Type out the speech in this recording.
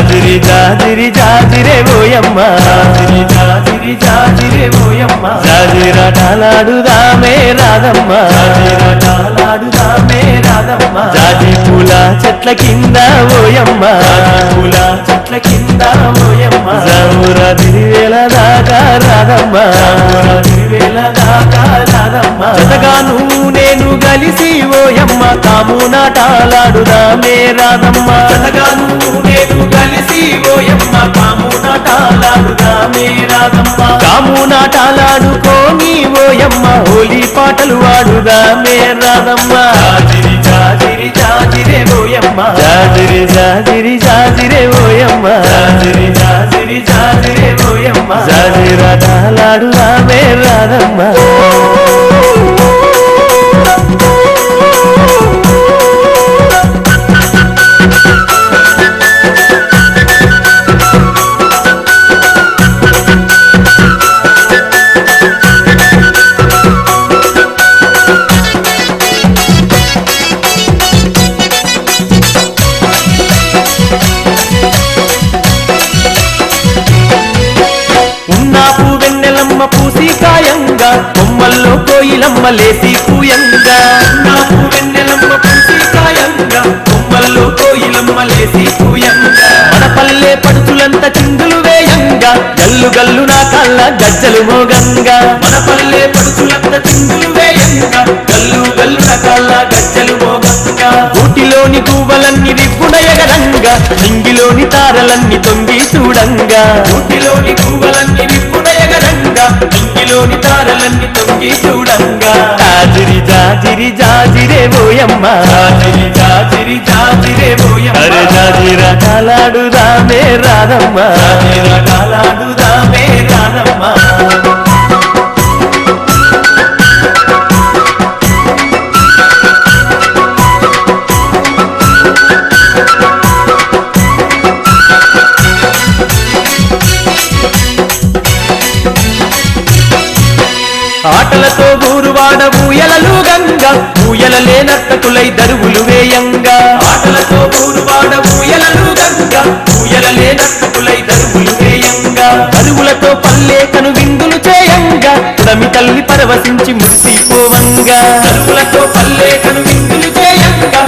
జాజిరి జాజిరి జాజిరే ఓయమ్మ. జాజిరి జాజిరి జాజిరే ఓయమ్మ. జాజిరాటాలాడుదామే రాధమ్మ. జాజిరాటాలాడుదామే రాధమ్మ. జాజి పూల చెట్ల కింద ఓయమ్మ. పూల చెట్ల కింద ఓయమ్మ. జామురా తిరివేల దాకా రాధమ్మ. తిరివేల దాకా రాధమ్మ. జతగాను నేను కలిసి ఓయమ్మ. కాము నాటాలాడుదామే రాధమ్మ. జతగాను నేను ఓయమ్మ కాము నాటాలాడుదామే రాధమ్మ. కాము నాటాలాడుకోని ఓయమ్మ హోలీ పాటలు వాడుదామే రాధమ్మ. జాజిరి జాజిరి జాజిరే ఓయమ్మ జాజిరి జాజిరి జాజిరే ఓయమ్మ జాజిరి జాజిరి జాజిరే ఓయమ్మ జాజిరాటాలాడుదామే రాధమ్మ. పూ వెన్నెలమ్మ పూసి కాయంగా కొమ్మల్లో కోయిలమ్మ లేసి కూయంగా పూ వెన్నెలమ్మ పూసి కాయంగా కొమ్మల్లో కోయిలమ్మ లేసి కూయంగా మన పల్లె పడుచులంత చిందులు వేయంగా గల్లు గల్లు నా కళ్ళ గజ్జలు మోగంగా. మన పల్లె పడుచులంత చిందులు వేయంగా గల్లు గల్లు నా కళ్ళ గజ్జలు మోగంగా. ఊటిలోని గువ్వలన్నీ రిప్పుడయగరంగా నింగిలోని తారలన్నీ తొంగి చూడంగా. ఊటిలోని పువ్వులన్నీ నింగిలోని తారలన్నీ తొంగి చూడంగా. జాజిరి జాజిరి జాజిరే బోయమ్మ జాజిరి జాజిరి జాజిరే బోయమ్మ అరే జాజిరా కాలాడుదామే రాధమ్మ. జాజిరా కాలాడుదామే రాధమ్మ. మాటలతో గోరువాడ ఊయలలు గంగ. ఊయల లేనట్టకులై దరువులు వేయంగా. మాటలతో గోరువాడ ఊయలలు గంగ. ఊయల లేనట్టకులై దరువులు వేయంగా. అరువులతో పల్లేకను విందులు చేయంగా. తమి తల్లి పరవశించి మురిసిపోవంగా. అరువులతో పల్లేకను విందులు చేయంగా.